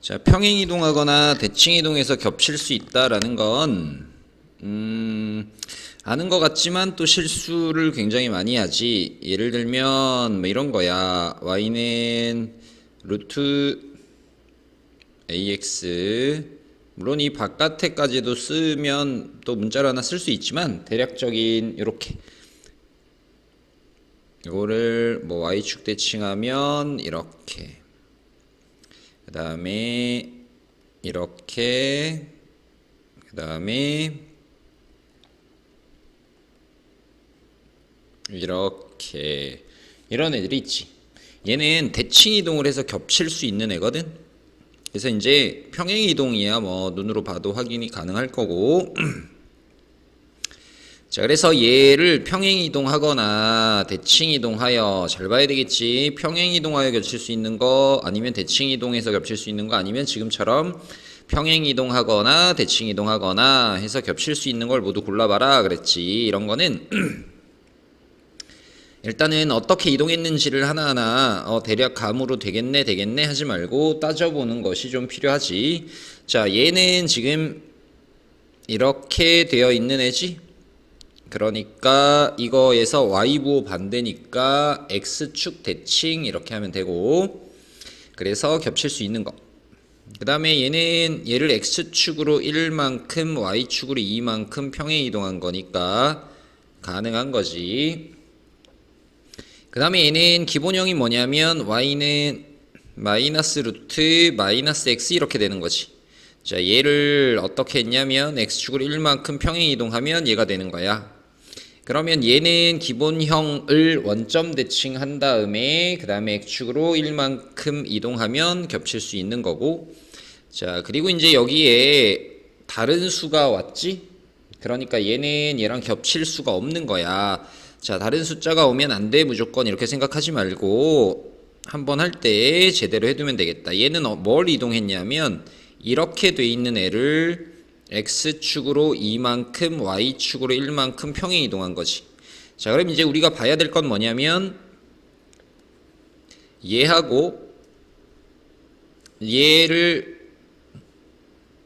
자, 평행 이동하거나 대칭 이동해서 겹칠 수 있다라는 건 음, 아는 것 같지만 또 실수를 굉장히 많이 하지. 예를 들면 뭐 이런 거야. y는 루트 ax 물론 이 바깥에까지도 쓰면 또 문자로 하나 쓸 수 있지만 대략적인 이렇게 이거를 뭐 y축 대칭하면 이렇게 그 다음에 이렇게 그 다음에 이렇게. 이런 애들이 있지. 얘는 대칭 이동을 해서 겹칠 수 있는 애거든. 그래서 이제 평행 이동이야. 뭐 눈으로 봐도 확인이 가능할 거고 자 그래서 얘를 평행 이동하거나 대칭 이동하여 잘 봐야 되겠지. 평행 이동하여 겹칠 수 있는 거 아니면 대칭 이동해서 겹칠 수 있는 거 아니면 지금처럼 평행 이동하거나 대칭 이동하거나 해서 겹칠 수 있는 걸 모두 골라봐라 그랬지. 이런 거는 일단은 어떻게 이동했는지를 하나하나 어, 대략 감으로 되겠네 되겠네 하지 말고 따져보는 것이 좀 필요하지. 자 얘는 지금 이렇게 되어 있는 애지 그러니까 이거에서 y부호 반대니까 x축 대칭 이렇게 하면 되고 그래서 겹칠 수 있는 거. 그 다음에 얘는 얘를 x축으로 1만큼 y축으로 2만큼 평행 이동한 거니까 가능한 거지. 그 다음에 얘는 기본형이 뭐냐면 y는 마이너스 루트 마이너스 x 이렇게 되는 거지. 자 얘를 어떻게 했냐면 x축으로 1만큼 평행 이동하면 얘가 되는 거야. 그러면 얘는 기본형을 원점 대칭한 다음에 그 다음에 x축으로 1만큼 이동하면 겹칠 수 있는 거고. 자 그리고 이제 여기에 다른 수가 왔지? 그러니까 얘는 얘랑 겹칠 수가 없는 거야. 자 다른 숫자가 오면 안 돼 무조건. 이렇게 생각하지 말고 한번 할 때 제대로 해두면 되겠다. 얘는 어- 뭘 이동했냐면 이렇게 돼 있는 애를 x축으로 2만큼 y축으로 1만큼 평행 이동한 거지. 자, 그럼 이제 우리가 봐야 될 건 뭐냐면 얘하고 얘를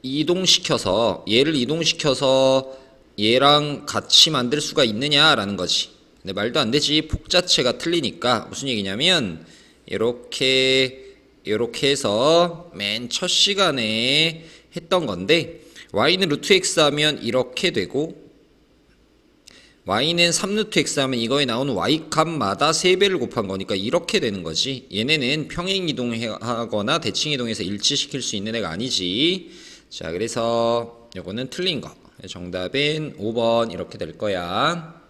이동시켜서 얘를 이동시켜서 얘랑 같이 만들 수가 있느냐라는 거지. 근데 말도 안 되지. 폭 자체가 틀리니까 무슨 얘기냐면 이렇게 이렇게 해서 맨 첫 시간에 했던 건데 y는 루트 x 하면 이렇게 되고 y는 3루트 x 하면 이거에 나오는 y 값마다 3배를 곱한 거니까 이렇게 되는 거지. 얘네는 평행 이동하거나 대칭 이동해서 일치시킬 수 있는 애가 아니지. 자 그래서 요거는 틀린 거. 정답은 5번 이렇게 될 거야